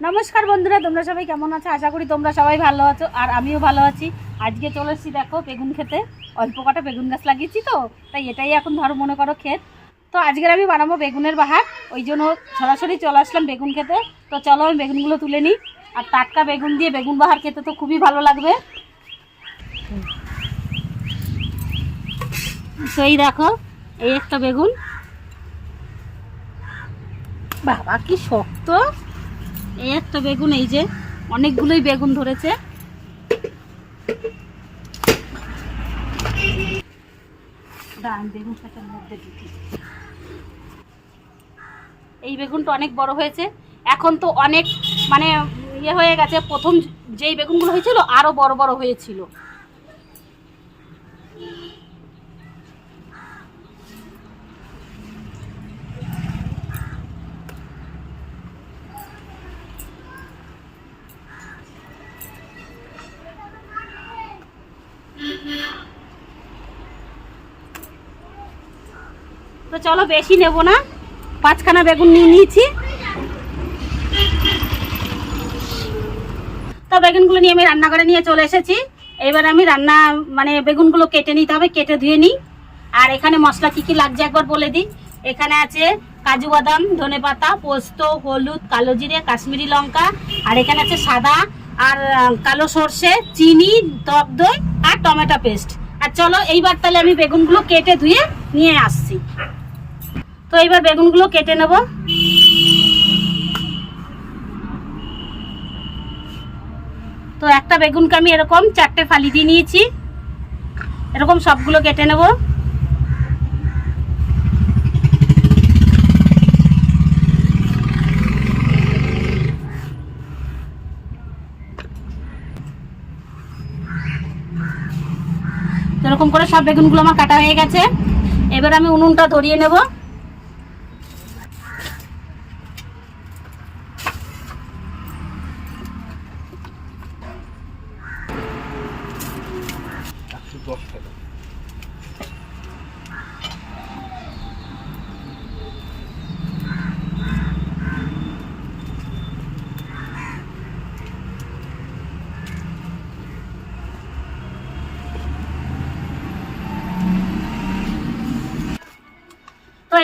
নমস্কার বন্ধুরা, তোমরা সবাই কেমন আছো? আশা করি তোমরা সবাই ভালো আছো, আর আমিও ভালো আছি। আজকে চলে এসেছি দেখো বেগুন খেতে। অল্প কটা বেগুন গাছ লাগিয়েছি তো, তাই এটাই এখন ধরো মনে করো ক্ষেত। তো আজকের আমি বানাবো বেগুনের বাহার। ওই জন্য সরাসরি চলে আসলাম বেগুন খেতে। তো চলো আমি বেগুনগুলো তুলে নিই। আর টাটকা বেগুন দিয়ে বেগুন বাহার খেতে তো খুবই ভালো লাগবে। এই দেখো, এই একটা বেগুন। বাবা, কি শক্ত। এই একটা বেগুন, এই যে অনেকগুলোই বেগুন ধরেছে। এই বেগুনটা অনেক বড় হয়েছে। এখন তো অনেক মানে ইয়ে হয়ে গেছে। প্রথম যেই বেগুনগুলো হয়েছিল আরও বড় বড় হয়েছিল। তো চলো বেশি নেব না। পাঁচখানা বেগুন নিয়ে নিয়েছি। তো বেগুনগুলো নিয়ে আমি রান্নাঘরে নিয়ে চলে এসেছি। এবার আমি রান্না মানে বেগুনগুলো কেটে নিতে হবে, কেটে ধুয়ে নিই। আর এখানে মশলা কি কি লাগছে একবার বলে দিই। এখানে আছে কাজু বাদাম, ধনে পাতা, পোস্ত, হলুদ, কালো জিরে, কাশ্মীরি লঙ্কা। আর এখানে আছে সাদা আর কালো সর্ষে, চিনি, টক দই আর টমেটো পেস্ট। আর চলো এইবার তাহলে আমি বেগুনগুলো কেটে ধুয়ে নিয়ে আসছি। এইবার বেগুনগুলো কেটে নেব। তো একটা বেগুনকে আমি এরকম চারটে ফালি দিয়ে নিয়েছি। এরকম সবগুলো কেটে নেব। তো এরকম করে সব বেগুনগুলো আমার কাটা হয়ে গেছে। এবার আমি উনুনটা ধরিয়ে নেব।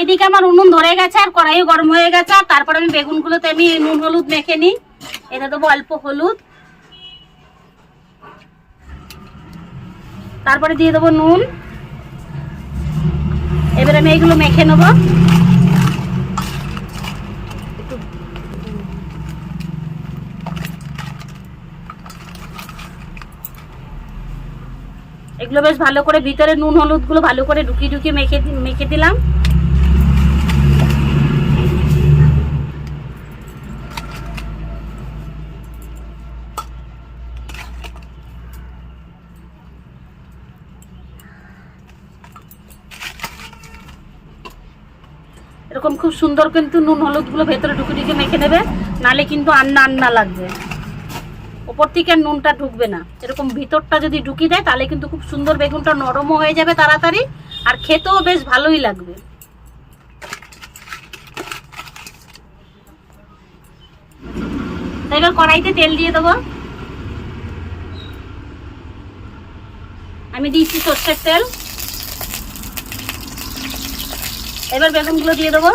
এইদিকে আমার উনুন ধরে গেছে, আর কড়াইও গরম হয়ে গেছে, আর তারপর আমি বেগুনগুলোতে আমি নুন হলুদ মেখে নিই। এটা দেবো অল্প হলুদ। তারপরে দিয়ে দেবো নুন। এবার আমি এইগুলো মেখে নেব। এগুলো বেশ ভালো করে ভিতরে নুন হলুদগুলো ভালো করে ঢুকিয়ে ঢুকিয়ে মেখে মেখে দিলাম। এরকম খুব সুন্দর কিন্তু নুন হলুদগুলো ভেতরে ঢুকে ঢুকে মেখে নেবে নালে কিন্তু আন্না আন্না লাগবে। ওপর থেকে নুনটা ঢুকবে না। এরকম ভিতরটা যদি ঢুকিয়ে দেয়, তাহলে কিন্তু খুব সুন্দর বেগুনটা নরমও হয়ে যাবে তাড়াতাড়ি, আর খেতেও বেশ ভালোই লাগবে। এবার কড়াইতে তেল দিয়ে দেবো। আমি দিচ্ছি সর্ষের তেল। এবার বেগুনগুলো দিয়ে দেবো।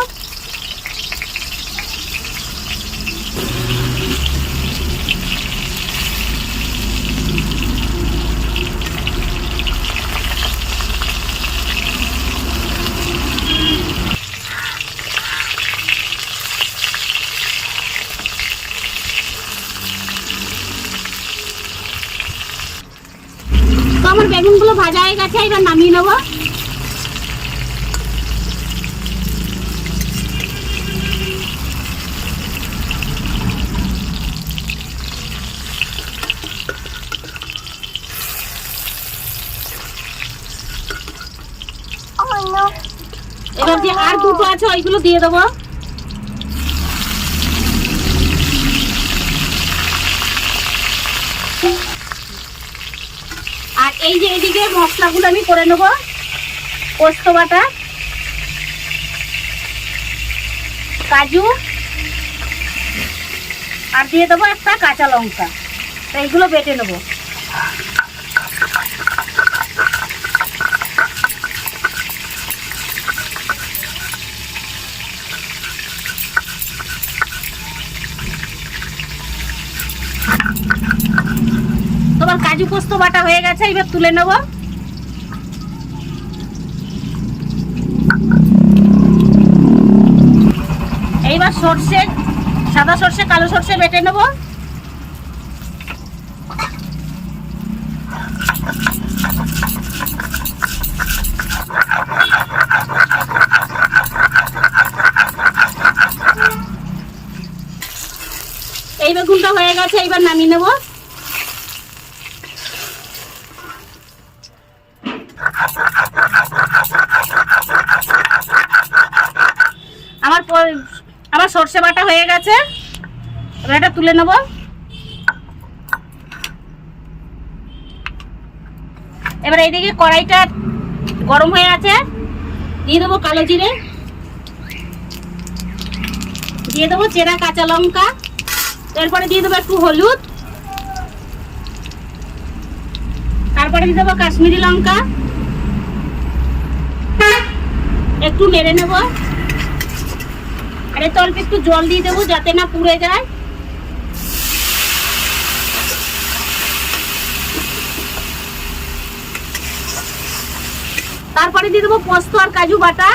আমার বেগুনগুলো ভাজা হয়ে গেছে এবার নামিয়ে নেব এবার যে আর দুটো আছে ওইগুলো দিয়ে দেবো। আর এই যে এদিকে মশলাগুলো আমি করে নেব, পোস্ত বাটা, কাজু, আর দিয়ে দেবো একটা কাঁচা লঙ্কা। তো এইগুলো বেটে নেব তোমার কাজু পোস্ত বাটা হয়ে গেছে, এবার তুলে নেব। এইবার সর্ষে, সাদা সর্ষে, কালো সর্ষে বেটে নেব। এই বেগুনটা হয়ে গেছে, এইবার নামিয়ে নেব আমার প- আমার সর্ষে বাটা হয়ে গেছে। এটা তুলে নেব। এবার এইদিকে কড়াইটা গরম হয়ে আছে। দিয়ে দেবো কালো জিরে। দিয়ে দেবো চেরা কাঁচা লঙ্কা। এরপরে দিয়ে দেবো একটু হলুদ। তারপরে দিয়ে দেবো কাশ্মীরি লঙ্কা। একটু নেড়ে নেব। আর এতে অল্প একটু জল দিয়ে দেবো যাতে না পুড়ে যায়। তারপরে দিয়ে দেবো পোস্ত আর কাজু বাটা।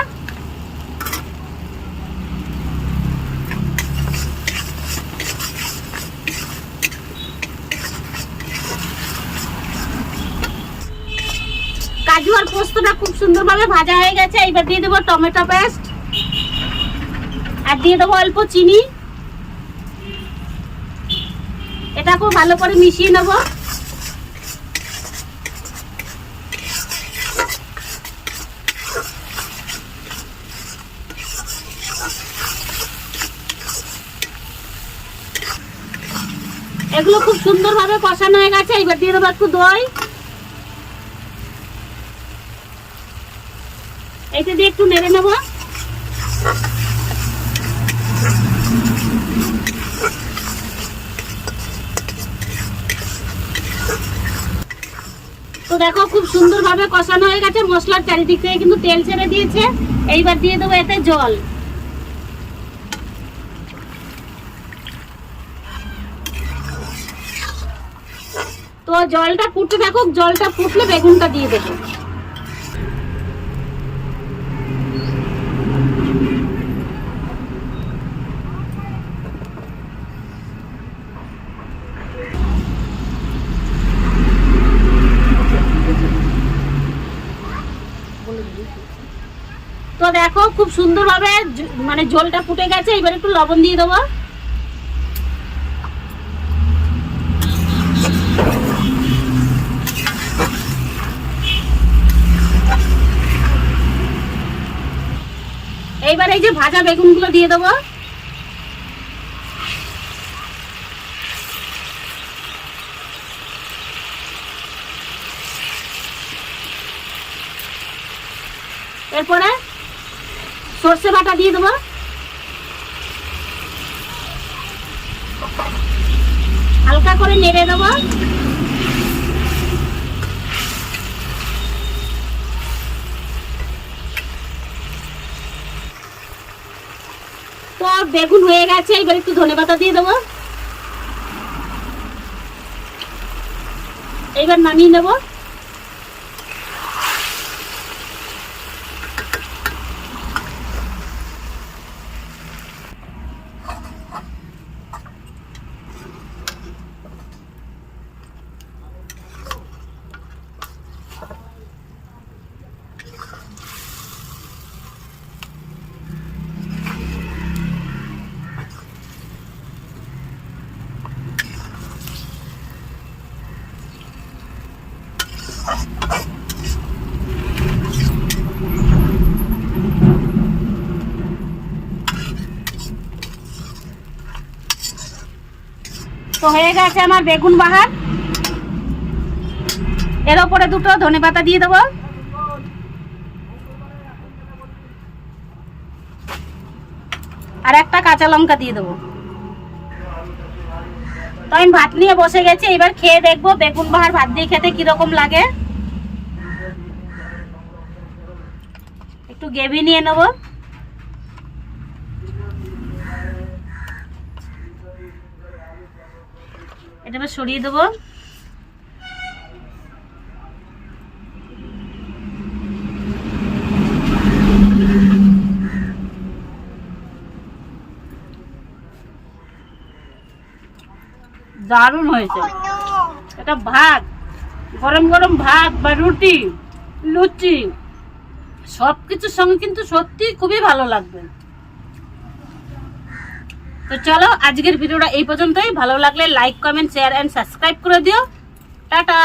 কাজু আর পোস্তটা খুব সুন্দরভাবে ভাজা হয়ে গেছে। এবার দিয়ে দেবো টমেটো পেস্ট। আর দিয়ে দেবো অল্প চিনি। এটা খুব ভালো করে মিশিয়ে নেব। এগুলো খুব সুন্দরভাবে কষানো হয়ে গেছে, এবার দিয়ে দেবো একটু দই। এইটা দিয়ে একটু নেড়ে নেব তো দেখো, খুব সুন্দরভাবে কষানো হয়ে গেছে। মশলার চারিদিক থেকে কিন্তু তেল ছেড়ে দিয়েছে। এইবার দিয়ে দেবো এতে জল। তো জলটা ফুটতে থাকুক, জলটা ফুটলে বেগুনটা দিয়ে দেবো। তো দেখো, খুব সুন্দর ভাবে মানে জলটা ফুটে গেছে। এবার একটু লবণ দিয়ে দেবো। এইবার এই যে ভাজা বেগুনগুলো দিয়ে দেবো। এরপরে সর্ষে বাটা দিয়ে দেবো। হালকা করে নেড়ে দেবো। তো বেগুন হয়ে গেছে, এবার একটু ধনে পাতা দিয়ে দেবো। এইবার নামিয়ে নেব। তো হয়ে গেছে আমার বেগুন বাহার। এর ওপরে দুটো ধনে পাতা দিয়ে দেবো। আর একটা কাঁচা লঙ্কা দিয়ে দেবো। তো আমি ভাত নিয়ে বসে গেছি, এবার খেয়ে দেখব বেগুন বাহার ভাত দিয়ে খেতে কীরকম লাগে। একটু গ্রেভি নিয়ে নেব। এটা সরিয়ে দেবো। দারুণ হয়েছে। এটা ভাত, গরম গরম ভাত বা রুটি, লুচি সব কিছুর সঙ্গে কিন্তু সত্যি খুবই ভালো লাগবে। তো চলো, আজকের ভিডিওটা এই পর্যন্তই। ভালো লাগলে like comment share and subscribe করে দিও। টাটা!